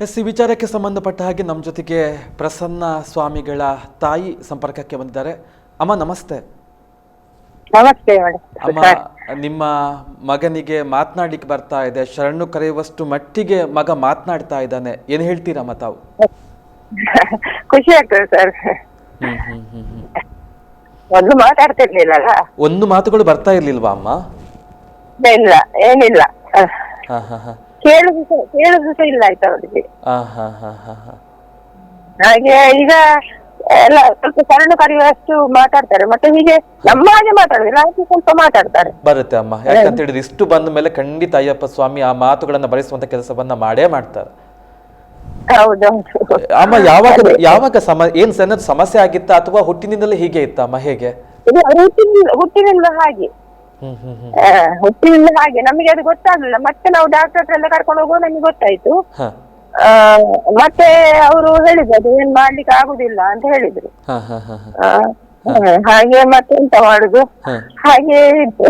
S ಈ ವಿಚಾರಕ್ಕೆ ಸಂಬಂಧಪಟ್ಟ ಹಾಗೆ ನಮ್ಮ ಜೊತೆಗೆ ಪ್ರಸನ್ನ ಸ್ವಾಮಿಗಳ ತಾಯಿ ಸಂಪರ್ಕಕ್ಕೆ ಬಂದಿದ್ದಾರೆ. ಅಮ್ಮ ನಮಸ್ತೆ. ನಮಸ್ತೆ ಅಮ್ಮ ನಿಮ್ಮ ಮಗನಿಗೆ ಮಾತನಾಡ್ಲಿಕ್ಕೆ ಬರ್ತಾ ಇದೆ. ಶರಣು ಕರೆಯುವಷ್ಟು ಮಟ್ಟಿಗೆ ಮಗ ಮಾತನಾಡ್ತಾ ಇದ್ದಾನೆ. ಏನ್ ಹೇಳ್ತೀರಮ್ಮ ತಾವು? ಖುಷಿ ಆಗ್ತದೆ ಸರ್. ಮಾತಾಡ್ತಿರ್ಲಿಲ್ಲಲ್ಲ? ಒಂದು ಮಾತುಗಳು ಬರ್ತಾ ಇರ್ಲಿಲ್ವಾ ಅಮ್ಮ? ಇಲ್ಲ ಏನಿಲ್ಲ. ಅಹ್, ಹಾ ಹಾ ಹಾ. ಕೇಳುದು ಸಹ ಕೇಳುದು ಸಹ ಇಲ್ಲ ಆಯ್ತು ಅವರಿಗೆ. ಹಾ ಹಾ ಹಾ ಹಾ ಹಾ. ಹಾಗೆ ಈಗ ಎಲ್ಲ ಸ್ವಲ್ಪ ಸಣ್ಣ ಕರೆಯುವಷ್ಟು ಮಾತಾಡ್ತಾರೆ. ಮತ್ತೆ ಹೀಗೆ ನಮ್ಮ ಹಾಗೆ ಮಾತಾಡುದಿಲ್ಲ ಹಾಗೆ ಸ್ವಲ್ಪ ಮಾತಾಡ್ತಾರೆ. ಬರುತ್ತೆ ಅಮ್ಮ. ಯಾಕಂತ ಹೇಳಿದ್ರೆ ಇಷ್ಟು ಬಂದ ಮೇಲೆ ಖಂಡಿತ ಅಯ್ಯಪ್ಪ ಸ್ವಾಮಿ ಆ ಮಾತುಗಳನ್ನ ಬರೆಸುವಂತ ಕೆಲಸವನ್ನ ಮಾಡೇ ಮಾಡ್ತಾರೆ. ಹೌದೌದು ಅಮ್ಮ ಯಾವಾಗ ಯಾವಾಗ ಸಮ ಏನ್ ಸಣ್ಣದ ಸಮಸ್ಯೆ ಆಗಿತ್ತಾ ಅಥವಾ ಹುಟ್ಟಿನಿಂದಲೇ ಹೀಗೆ ಇತ್ತ ಅಮ್ಮ ಹೇಗೆ? ಇದು ಹುಟ್ಟಿನಿಂದ ಹುಟ್ಟಿನಿಂದ ಹಾಗೆ. ಹುಟ್ಟಿನಿಂದ ಹಾಗೆ. ನಮಗೆ ಅದು ಗೊತ್ತಾಗ್ಲಿಲ್ಲ. ಮತ್ತೆ ನಾವು ಡಾಕ್ಟರ್ ಹತ್ರ ಎಲ್ಲ ಕರ್ಕೊಂಡು ಹೋಗುವ ನಮ್ಗೆ ಗೊತ್ತಾಯ್ತು. ಆ, ಮತ್ತೆ ಅವರು ಹೇಳಿದ್ರು ಅದು ಏನ್ ಮಾಡ್ಲಿಕ್ಕೆ ಆಗುದಿಲ್ಲ ಅಂತ ಹೇಳಿದ್ರು. ಆ, ಹಾಗೆ ಮತ್ತೆ ಎಂತ ಮಾಡುದು? ಹ. ಹಾಗೆ ಇತ್ತು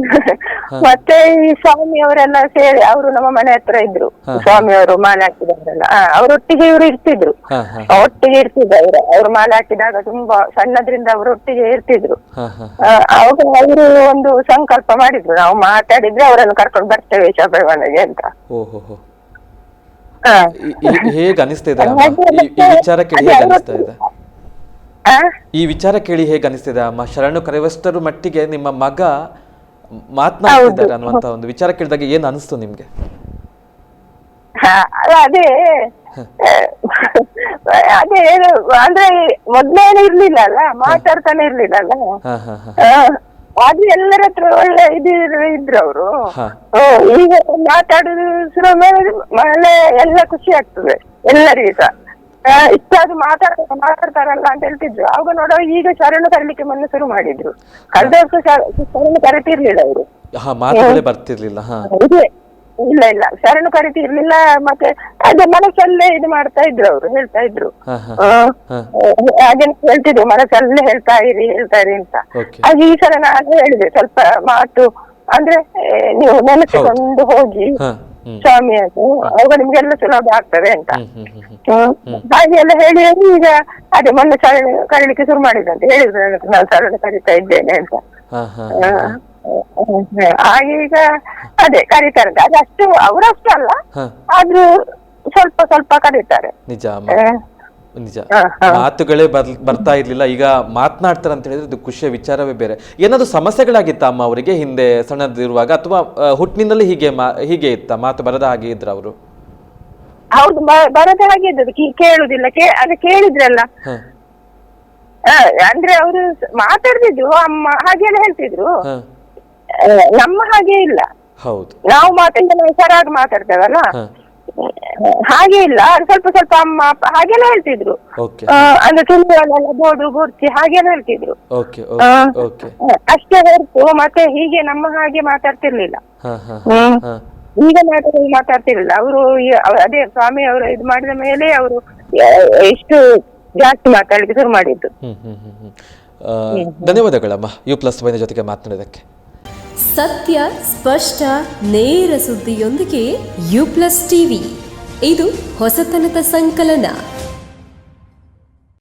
ಮತ್ತೆ ಈ ಸ್ವಾಮಿ ಅವರೆಲ್ಲ ಸೇರಿ ಅವರು ನಮ್ಮ ಮನೆ ಹತ್ರ ಇದ್ರು. ಸ್ವಾಮಿ ಅವರು ಮಾಲೆ ಹಾಕಿದವರೆಲ್ಲ ಆ, ಅವರೊಟ್ಟಿಗೆ ಇವರು ಇರ್ತಿದ್ರು. ಹ ಹ. ಒಟ್ಟಿಗೆ ಇರ್ತಿದ್ರು ಅವರು ಅವ್ರು ಮಾಲೆ ಹಾಕಿದಾಗ ತುಂಬಾ ಸಣ್ಣದ್ರಿಂದ ಅವರೊಟ್ಟಿಗೆ ಇರ್ತಿದ್ರು. ಹ ಹ ಆ, ಅವಾಗ ಅವರು ಒಂದು ಸಂಕಲ್ಪ ಮಾಡಿದ್ರು. ನಾವು ಮಾತಾಡಿದ್ರೆ ಅವರನ್ನು ಕರ್ಕೊಂಡು ಬರ್ತೇವೆ ಶಬರಿಮಲೆಗೆ ಅಂತ. ಓಹೋ ಹೋ. ಆ. ಹೇಗೆ ಅನಿಸ್ತಾ ಇದೆ ಅಮ್ಮ? ಈ ಈ ವಿಚಾರ ಕೇಳಿ ಹೇಗೆ ಅನಿಸ್ತಾ ಇದೆ? ಈ ವಿಚಾರ ಕೇಳಿ ಹೇಗೆ ಅನಿಸ್ತಿದೆ? ಅಮ್ಮ ಶರಣು ಕರೆಯುವಷ್ಟರ ಮಟ್ಟಿಗೆ ನಿಮ್ಮ ಮಗ ಮಾತನಾಡ್ತಿದ್ದಾರೆ ಅನ್ನುವಂತ ಒಂದು ವಿಚಾರ ಕೇಳಿದಾಗ ಏನ್ ಅನಿಸ್ತು ನಿಮ್ಗೆ? ಅದೇ ಅದೇ ಅಂದ್ರೆ ಮೊದ್ಲೇನು ಇರ್ಲಿಲ್ಲ ಅಲ್ಲ? ಮಾತಾಡ್ತಾನೆ ಇರ್ಲಿಲ್ಲ ಅಲ್ಲ? ಅದು ಎಲ್ಲರ ಹತ್ರ ಒಳ್ಳೆ ಇದು ಇದ್ರು- ಅವರು. ಈಗ ಮಾತಾಡುದು ಶುರು ಮೇಲೆ ಎಲ್ಲ ಖುಷಿ ಆಗ್ತದೆ ಎಲ್ಲರಿಗೂ ಸಹ ಇಷ್ಟಾದ್ರು ಮಾತಾಡ್ತಾರೆ ಮಾತಾಡ್ತಾರಲ್ಲ ಅಂತ ಹೇಳ್ತಿದ್ರು. ಅವಾಗ ನೋಡೋ ಈಗ ಶರಣು ಕರೀಲಿಕ್ಕೆ ಮೊನ್ನೆ ಶುರು ಮಾಡಿದ್ರು. ಕಳೆದ ವರ್ಷ ಶರಣು ಕರಿತಿರ್ಲಿಲ್ಲ ಅವರು. ಮಾತಾಡಲೇ ಬರ್ತಿರ್ಲಿಲ್ಲ ಇಲ್ಲ ಇಲ್ಲ. ಶರಣು ಕರಿತಿರ್ಲಿಲ್ಲ ಮತ್ತೆ ಅದೇ ಮನಸ್ಸಲ್ಲೇ ಇದು ಮಾಡ್ತಾ ಇದ್ರು ಅವರು ಹೇಳ್ತಾ ಇದ್ರು. ಹಾಗೆ ಹೇಳ್ತಿದ್ರು ಮನಸ್ಸಲ್ಲೇ ಹೇಳ್ತಾ ಇರಿ ಹೇಳ್ತಾ ಇರಿ ಅಂತ. ಹಾಗೆ ಈ ಸಲ ನಾನು ಹೇಳಿದೆ ಸ್ವಲ್ಪ ಮಾತು ಅಂದ್ರೆ ನೀವು ನೆನೆಸಿಕೊಂಡು ಹೋಗಿ ಸ್ವಾಮಿ ಅದು. ಅವಾಗ ನಿಮ್ಗೆಲ್ಲ ಸುಲಭ ಆಗ್ತದೆ ಅಂತ. ಹಾಗೆ ಎಲ್ಲ ಹೇಳಿ ಹೇಳಿ ಈಗ ಅದೇ ಮೊನ್ನೆ ಸರಳ ಕರೀಲಿಕ್ಕೆ ಶುರು ಮಾಡಿದಂತೆ ಹೇಳಿದ್ರು ನನಗೆ ನಾನು ಸರಳ ಕರಿತಾ ಇದ್ದೇನೆ ಅಂತ. ಹಾಗೆ ಈಗ ಅದೇ ಕರೀತಾರಂತೆ ಅದು ಅಷ್ಟು ಅವರಷ್ಟು ಅಲ್ಲ. ಆದ್ರೂ ಸ್ವಲ್ಪ ಸ್ವಲ್ಪ ಕರೀತಾರೆ. ನಿಜ ನಿಜ. ಮಾತುಗಳೇ ಬರ್ ಬರ್ತಾ ಇರ್ಲಿಲ್ಲ. ಈಗ ಮಾತನಾಡ್ತಾರೆ ಅಂತ ಹೇಳಿದ್ರೆ ಇದು ಖುಷಿಯ ವಿಚಾರವೇ ಬೇರೆ. ಏನಾದ್ರೂ ಸಮಸ್ಯೆಗಳಾಗಿತ್ತ ಅಮ್ಮ ಅವರಿಗೆ ಹಿಂದೆ ಸಣ್ಣದಿರುವಾಗ? ಅಥವಾ ಹುಟ್ಟಿನಿಂದಲೇ ಹೀಗೆ ಹೀಗೆ ಇತ್ತ? ಮಾತು ಬರದ ಹಾಗೆ ಇದ್ರ ಅವರು? ಹೌದು ಬರದ ಹಾಗೆ ಇದ್ದದ್ದು. ಕೇಳುದಿಲ್ಲ. ಕೇ ಅದು ಕೇಳಿದ್ರಲ್ಲ. ಅಂದ್ರೆ ಅವರು ಮಾತಾಡ್ತಿದ್ರು. ಅಮ್ಮ ಹಾಗೆಲ್ಲ ಹೇಳ್ತಿದ್ರು. ನಮ್ಮ ಹಾಗೆ ಇಲ್ಲ. ಹೌದು. ನಾವು ಮಾತಾಡಿದ ನಾವು ಸರಾಗಿ ಮಾತಾಡ್ತೇವಲ್ಲ? ಹಾಗೆ ಇಲ್ಲ ಸ್ವಲ್ಪ ಸ್ವಲ್ಪ ಅಮ್ಮ ಅಪ್ಪ ಹಾಗೆಲ್ಲ ಹೇಳ್ತಿದ್ರು. ಓಕೆ ಆ, ಅಂದ್ರೆ ತುಳುವಲ್ಲೆಲ್ಲ ಬೋಡು ಬೂರ್ತಿ ಹಾಗೆಲ್ಲ ಹೇಳ್ತಿದ್ರು. ಓಕೆ ಆ, ಓಕೆ ಅಷ್ಟೇ ಹೊರತು ಮತ್ತೆ ಹೀಗೆ ನಮ್ಮ ಹಾಗೆ ಮಾತಾಡ್ತಿರ್ಲಿಲ್ಲ. ಹ ಹ ಹ್ಮ್. ಹ. ಈಗ ಮಾತಾಡಿ ಮಾತಾಡ್ತಿರ್ಲಿಲ್ಲ. ಅವರು ಅದೇ ಸ್ವಾಮಿ ಅವರು ಇದು ಮಾಡಿದ ಮೇಲೆ ಅವರು ಎಷ್ಟು ಜಾಸ್ತಿ ಮಾತಾಡ್ಲಿಕ್ಕೆ ಶುರು ಮಾಡಿದ್ದು. ಹ್ಮ್ ಹ್ಮ್ ಹ್ಮ್ ಹ್ಮ್. ಆ, ಧನ್ಯವಾದಗಳಮ್ಮ ಯು ಪ್ಲಸ್ ವೈನ ಜೊತೆಗೆ ಮಾತನಾಡಿದ್ದಕ್ಕೆ. ಸತ್ಯ ಸ್ಪಷ್ಟ ನೇರ ಸುದ್ದಿಯೊಂದಿಗೆ ಯು ಪ್ಲಸ್ ಟಿವಿ. ಇದು ಹೊಸತನದ ಸಂಕಲನ.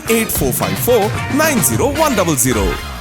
9845490100